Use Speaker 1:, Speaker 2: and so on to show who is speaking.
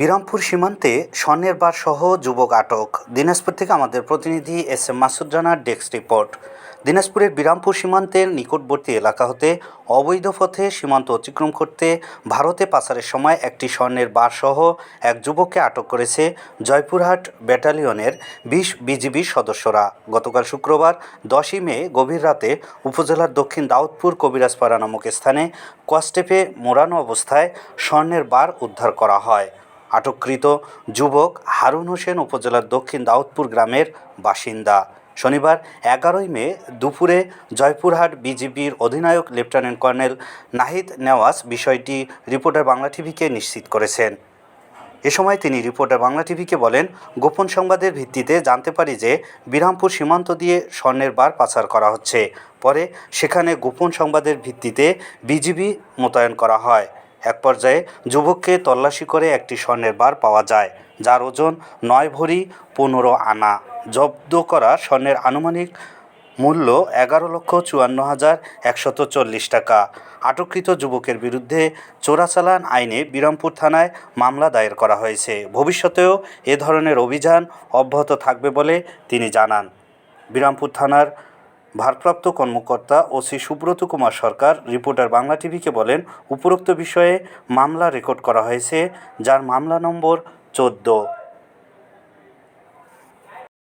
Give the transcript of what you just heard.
Speaker 1: বিরামপুর সীমান্তে স্বর্ণের বার সহ যুবক আটক। দিনাজপুর থেকে আমাদের প্রতিনিধি এস এম মাসুদ রানার ডেস্ক রিপোর্ট। দিনাজপুরের বিরামপুর সীমান্তের নিকটবর্তী এলাকা হতে অবৈধ পথে সীমান্ত অতিক্রম করতে ভারতে পাচারের সময় একটি স্বর্ণের বার সহ এক যুবককে আটক করেছে জয়পুরহাট ব্যাটালিয়নের বিশ বিজিবি সদস্যরা। গতকাল শুক্রবার দশই মে, গভীর রাতে উপজেলার দক্ষিণ দাউদপুর কবিরাজপাড়া নামক স্থানে কস্টেপে মোড়ানো অবস্থায় স্বর্ণের বার উদ্ধার করা হয়। আটককৃত যুবক হারুন হোসেন উপজেলার দক্ষিণ দাউদপুর গ্রামের বাসিন্দা। শনিবার এগারোই মে দুপুরে জয়পুরহাট বিজিবির অধিনায়ক লেফটেন্যান্ট কর্নেল নাহিদ নেওয়াজ বিষয়টি রিপোর্টার বাংলা টিভিকে নিশ্চিত করেছেন। এ সময় তিনি রিপোর্টার বাংলা টিভিকে বলেন, গোপন সংবাদের ভিত্তিতে জানতে পারি যে বিরামপুর সীমান্ত দিয়ে স্বর্ণের বার পাচার করা হচ্ছে। পরে সেখানে গোপন সংবাদের ভিত্তিতে বিজিবি মোতায়েন করা হয়। এক পর্যায়ে যুবককে তল্লাশি করে একটি স্বর্ণের বার পাওয়া যায়, যার ওজন নয় ভরি পনেরো আনা। জব্দ করা স্বর্ণের আনুমানিক মূল্য এগারো লক্ষ চুয়ান্ন হাজার একশত চল্লিশ টাকা। আটককৃত যুবকের বিরুদ্ধে চোরাচালান আইনে বিরামপুর থানায় মামলা দায়ের করা হয়েছে। ভবিষ্যতেও এ ধরনের অভিযান অব্যাহত থাকবে বলে তিনি জানান। বিরামপুর থানার ভারপ্রাপ্ত কর্মকর্তা ওসি সুব্রত কুমার সরকার রিপোর্টার বাংলা টিভিকে বলেন, উপরোক্ত বিষয়ে মামলা রেকর্ড করা হয়েছে, যার মামলা নম্বর চোদ্দ।